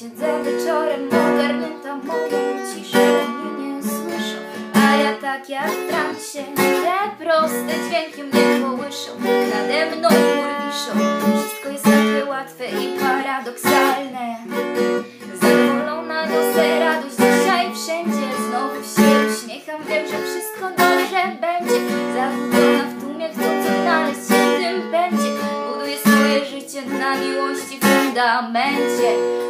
Siedzę wieczorem ogarnięta moją ciszą Mnie nie słyszą, a ja tak jak w transie Te proste dźwięki mnie kołyszą Nade mną wiszą. Wszystko jest takie łatwe i paradoksalne. Zadowolona niosę radość dzisiaj wszędzie. Znowu się uśmiecham, wiem, że wszystko dobrze będzie. Zagubiona w tłumie, chcąc odnaleźć się tym pędzie Buduję swoje życie na miłości fundamencie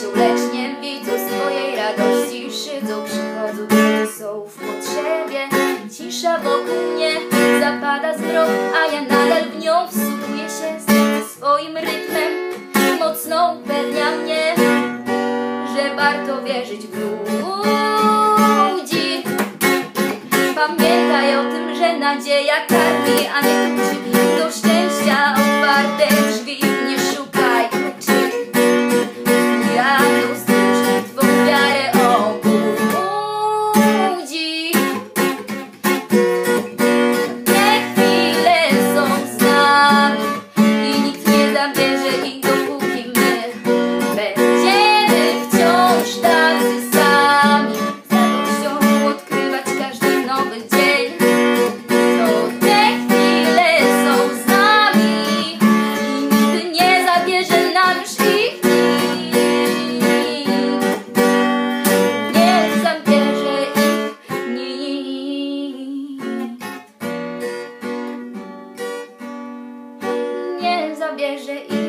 Patrzą, lecz nie widzą swojej radości Szydzą, przychodzą, kiedy są w potrzebie. Cisza wokół mnie zapada z mrok A ja nadal w nią wsłuchuję się z swoim rytmem. Mocno upewnia mnie, że warto wierzyć w ludzi. Pamiętaj o tym, że nadzieja karmi, a nie kluczy do szczęścia otwarte drzwi. młodzieży